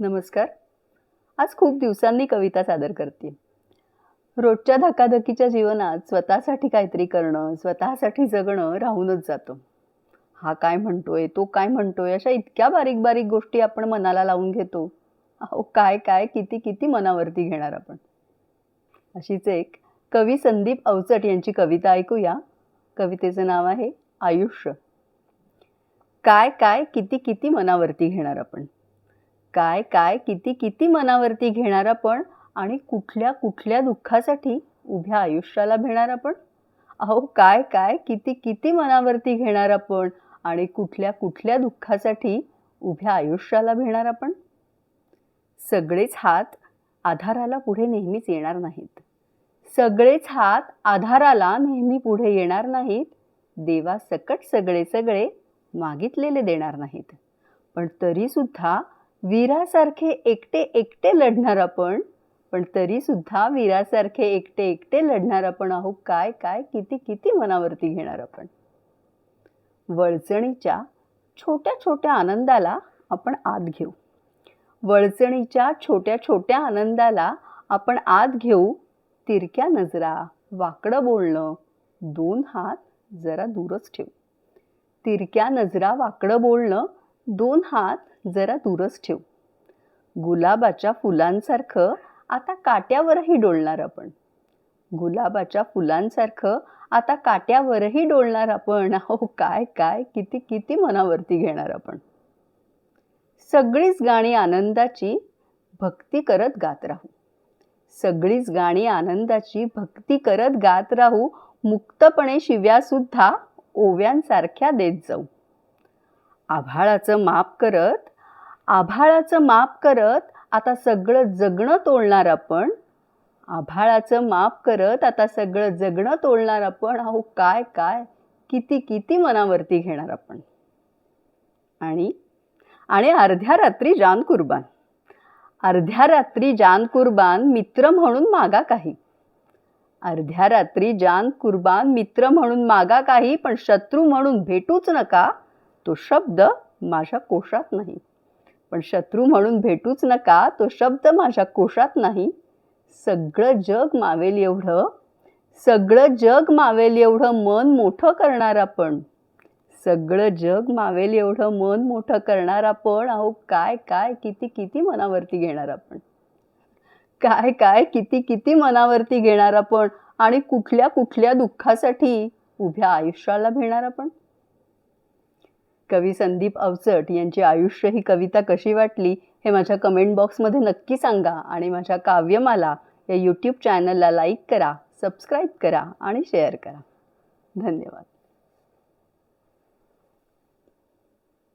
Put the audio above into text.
नमस्कार. आज खूप दिवसांनी कविता सादर करते रोजच्या धकाधकीच्या जीवनात स्वतःसाठी काहीतरी करणं स्वतःसाठी जगणं राहूनच जातं. हा काय म्हणतोय तो काय म्हणतोय अशा इतक्या बारीक बारीक गोष्टी आपण मनाला लावून घेतो. अहो काय काय किती किती मनावरती घेणार आपण? अशीच एक कवी संदीप अवचट यांची कविता ऐकूया. कवितेचं नाव आहे आयुष्य. काय काय किती किती मनावरती घेणार आपण? काय काय किती किती मनावरती घेणार आपण आणि कुठल्या कुठल्या दुःखासाठी उभ्या आयुष्याला भेणार आपण? अहो काय काय किती किती मनावरती घेणार आपण आणि कुठल्या कुठल्या दुःखासाठी उभ्या आयुष्याला भेणार आपण? सगळेच हात आधाराला पुढे नेहमीच येणार नाहीत. सगळेच हात आधाराला नेहमी पुढे येणार नाहीत. देवा सकट सगळे सगळे मागितलेले देणार नाहीत. पण तरीसुद्धा वीरासारखे एकटे एकटे लढणार आपण पण तरीसुद्धा वीरासारखे एकटे एकटे लढणार आपण आहो काय काय किती किती मनावरती घेणार आपण? वळचणीच्या छोट्या छोट्या आनंदाला आपण आत घेऊ. वळचणीच्या छोट्या छोट्या आनंदाला आपण आत घेऊ. तिरक्या नजरा वाकडं बोलणं दोन हात जरा दूरच ठेवू. तिरक्या नजरा वाकडं बोलणं दोन हात जरा दूरच ठेवू. गुलाबाच्या फुलांसारखं आता काट्यावरही डोलणार आपण. गुलाबाच्या फुलांसारखं आता काट्यावरही डोलणार आपण. हो काय काय किती किती मनावरती घेणार आपण. सगळीच गाणी आनंदाची भक्ती करत गात राहू. सगळीच गाणी आनंदाची भक्ती करत गात राहू. मुक्तपणे शिव्यासुद्धा ओव्यांसारख्या देत जाऊ. आभाळाचं माप करत आभाळाचं माप करत आता सगळं जगणं तोलणार आपण? आभाळाचं माप करत आता सगळं जगणं तोलणार आपण? अहो काय काय? किती किती मनावरती घेणार आपण? आणि आणि अर्ध्या रात्री जान कुर्बान. अर्ध्या रात्री जान कुर्बान मित्र म्हणून मागा काही. अर्ध्या रात्री जान कुर्बान मित्र म्हणून मागा काही पण शत्रू म्हणून भेटूच नका तो शब्द माझ्या कोशात नाही. पण शत्रू म्हणून भेटूच नका तो शब्द माझ्या कोशात नाही. सगळं जग मावेल एवढं सगळं जग मावेल एवढं मन मोठं करणार आपण सगळं जग मावेल एवढं मन मोठं करणार आपण अहो काय काय किती किती मनावरती घेणार आपण काय काय किती किती मनावरती घेणार आपण आणि कुठल्या कुठल्या दुःखासाठी उभ्या आयुष्याला भेणार आपण कवी संदीप अवचट यांची आयुष्य ही कविता कशी वाटली हे माझ्या कमेंट बॉक्समध्ये नक्की सांगा आणि माझ्या काव्यमाला या यूट्यूब चॅनलला लाईक करा सबस्क्राईब करा आणि शेअर करा. धन्यवाद.